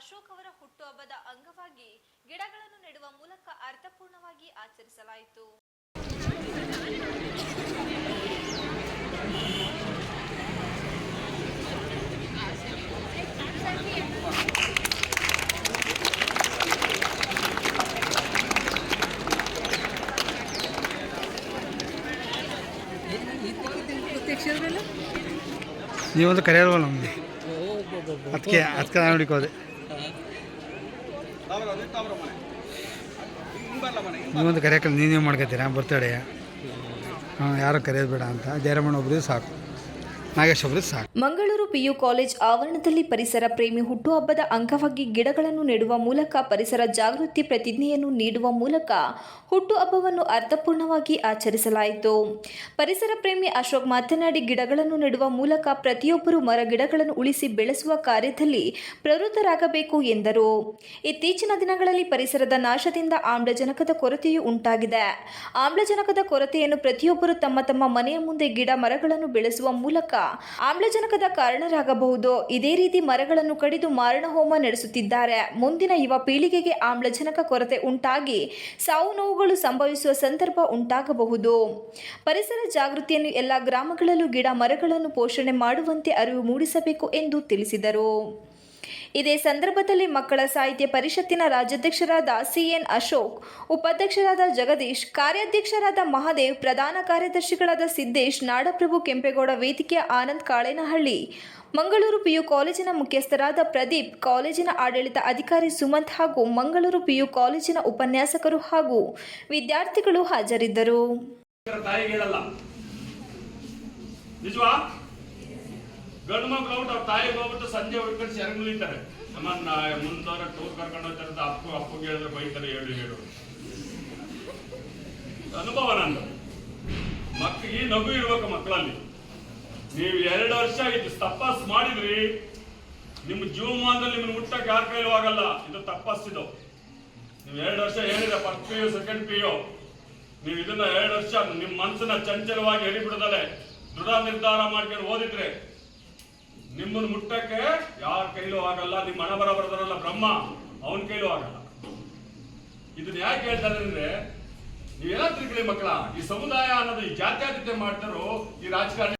ಅಶೋಕ್ ಅವರ ಹುಟ್ಟುಹಬ್ಬದ ಅಂಗವಾಗಿ ಗಿಡಗಳನ್ನು ನೆಡುವ ಮೂಲಕ ಅರ್ಥಪೂರ್ಣವಾಗಿ ಆಚರಿಸಲಾಯಿತು. ನೀವೊಂದು ಕರೆಯಲ್ವ ನಮಗೆ? ಅದಕ್ಕೆ ಅದಕ್ಕೆ ನಾನು ನೀವೊಂದು ಕರೆಯಕ್ಕೆ ನೀನೇ ಮಾಡ್ಕೋತೀರಾ? ಬರ್ತಡೆ. ಹಾಂ ಯಾರು ಕರೆಯೋದು ಬೇಡ ಅಂತ. ಜಯರಮಣ್ಣ ಒಬ್ಬರಿಗೆ ಸಾಕು. ನಾಗೇಶ್ ಅವರು ಸಾಕು. ಮಂಗಳೂರು ಪಿಯು ಕಾಲೇಜ್ ಆವರಣದಲ್ಲಿ ಪರಿಸರ ಪ್ರೇಮಿ ಹುಟ್ಟುಹಬ್ಬದ ಅಂಗವಾಗಿ ಗಿಡಗಳನ್ನು ನೆಡುವ ಮೂಲಕ ಪರಿಸರ ಜಾಗೃತಿ ಪ್ರತಿಜ್ಞೆಯನ್ನು ನೀಡುವ ಮೂಲಕ ಹುಟ್ಟುಹಬ್ಬವನ್ನು ಅರ್ಥಪೂರ್ಣವಾಗಿ ಆಚರಿಸಲಾಯಿತು. ಪರಿಸರ ಪ್ರೇಮಿ ಅಶೋಕ್ ಮಾತನಾಡಿ, ಗಿಡಗಳನ್ನು ನೆಡುವ ಮೂಲಕ ಪ್ರತಿಯೊಬ್ಬರು ಮರ ಗಿಡಗಳನ್ನು ಉಳಿಸಿ ಬೆಳೆಸುವ ಕಾರ್ಯದಲ್ಲಿ ಪ್ರವೃತ್ತರಾಗಬೇಕು ಎಂದರು. ಇತ್ತೀಚಿನ ದಿನಗಳಲ್ಲಿ ಪರಿಸರದ ನಾಶದಿಂದ ಆಮ್ಲಜನಕದ ಕೊರತೆಯೂ ಉಂಟಾಗಿದೆ. ಆಮ್ಲಜನಕದ ಕೊರತೆಯನ್ನು ಪ್ರತಿಯೊಬ್ಬರು ತಮ್ಮ ತಮ್ಮ ಮನೆಯ ಮುಂದೆ ಗಿಡ ಮರಗಳನ್ನು ಬೆಳೆಸುವ ಮೂಲಕ ಆಮ್ಲಜನಕದ ಕಾರಣರಾಗಬಹುದು. ಇದೇ ರೀತಿ ಮರಗಳನ್ನು ಕಡಿದು ಮಾರಣ ಹೋಮ ನಡೆಸುತ್ತಿದ್ದಾರೆ. ಮುಂದಿನ ಯುವ ಪೀಳಿಗೆಗೆ ಆಮ್ಲಜನಕ ಕೊರತೆ ಉಂಟಾಗಿ ಸಾವು ನೋವುಗಳು ಸಂಭವಿಸುವ ಸಂದರ್ಭ ಉಂಟಾಗಬಹುದು. ಪರಿಸರ ಜಾಗೃತಿಯನ್ನು ಎಲ್ಲ ಗ್ರಾಮಗಳಲ್ಲೂ ಗಿಡ ಮರಗಳನ್ನು ಪೋಷಣೆ ಮಾಡುವಂತೆ ಅರಿವು ಮೂಡಿಸಬೇಕು ಎಂದು ತಿಳಿಸಿದರು. ಇದೇ ಸಂದರ್ಭದಲ್ಲಿ ಮಕ್ಕಳ ಸಾಹಿತ್ಯ ಪರಿಷತ್ತಿನ ರಾಜ್ಯಾಧ್ಯಕ್ಷರಾದ ಸಿಎನ್ ಅಶೋಕ್, ಉಪಾಧ್ಯಕ್ಷರಾದ ಜಗದೀಶ್, ಕಾರ್ಯಾಧ್ಯಕ್ಷರಾದ ಮಹಾದೇವ್, ಪ್ರಧಾನ ಕಾರ್ಯದರ್ಶಿಗಳಾದ ಸಿದ್ದೇಶ್, ನಾಡಪ್ರಭು ಕೆಂಪೇಗೌಡ ವೇದಿಕೆಯ ಆನಂದ್ ಕಾಳೇನಹಳ್ಳಿ, ಮಂಗಳೂರು ಪಿಯು ಕಾಲೇಜಿನ ಮುಖ್ಯಸ್ಥರಾದ ಪ್ರದೀಪ್, ಕಾಲೇಜಿನ ಆಡಳಿತ ಅಧಿಕಾರಿ ಸುಮಂತ್ ಹಾಗೂ ಮಂಗಳೂರು ಪಿಯು ಕಾಲೇಜಿನ ಉಪನ್ಯಾಸಕರು ಹಾಗೂ ವಿದ್ಯಾರ್ಥಿಗಳು ಹಾಜರಿದ್ದರು. ಗಂಡು ಮಕ್ಳು ಅವ್ರು ಅವ್ರ ತಾಯಿಗೆ ಹೋಗ್ಬಿಟ್ಟು ಸಂಜೆ ಹುಡ್ಕೊಂಡು ಸೆರಗ್ ಮುಳಿತಾರೆ ನಮ್ಮನ್ನ ಮುಂದವರ ಟೂರ್ ಕರ್ಕೊಂಡು ಹೋಗ್ತಾರೆ ಅಪ್ಪು ಅಪ್ಪಗೆ ಹೇಳಿದ್ರೆ ಬೈತಾರೆ, ಹೇಳು ಹೇಳು. ಅನುಭವ ನಂದು. ಮಕ್ಕಳಿಗೆ ನಗು ಇರ್ಬೇಕು ಮಕ್ಕಳಲ್ಲಿ, ನೀವು ಎರಡು ವರ್ಷ ಇದು ತಪಸ್ ಮಾಡಿದ್ರಿ, ನಿಮ್ಮ ಜೀವಮಾನದಲ್ಲಿ ನಿಮ್ಮನ್ನ ಮುಟ್ಟಕ್ಕೆ ಯಾರ ಕೈಲೂ ಆಗಲ್ಲ. ಇದು ತಪಸ್ಸಿದು. ನೀವು ಎರಡು ವರ್ಷ ಹೇಳಿದ್ರೆ first P U second P U ನೀವು ಇದನ್ನ ಎರಡು ವರ್ಷ ನಿಮ್ಮ ಮನಸ್ಸನ್ನ ಚಂಚಲವಾಗಿ ಎಳಿಬಿಡದಲೆ ದೃಢ ನಿರ್ಧಾರ ಮಾಡ್ಕೊಂಡು ಓದಿದ್ರೆ ನಿಮ್ಮನ್ನು ಮುಟ್ಟಕ್ಕೆ ಯಾರ ಕೈಲೂ ಆಗಲ್ಲ, ನಿಮ್ಮ ಹಣ ಬರ ಬರದಾರಲ್ಲ ಬ್ರಹ್ಮ, ಅವನ ಕೈಲೂ ಆಗಲ್ಲ. ಇದನ್ನ ಯಾಕೆ ಹೇಳ್ತಾರೆ ಅಂದ್ರೆ, ನೀವೆಲ್ಲ ತಿಳ್ಕೊಳ್ಳಿ ಮಕ್ಕಳ, ಈ ಸಮುದಾಯ ಅನ್ನೋದು ಈ ಜಾತ್ಯಾತೀತ ಮಾಡ್ತಾರೋ ಈ ರಾಜಕಾರಣ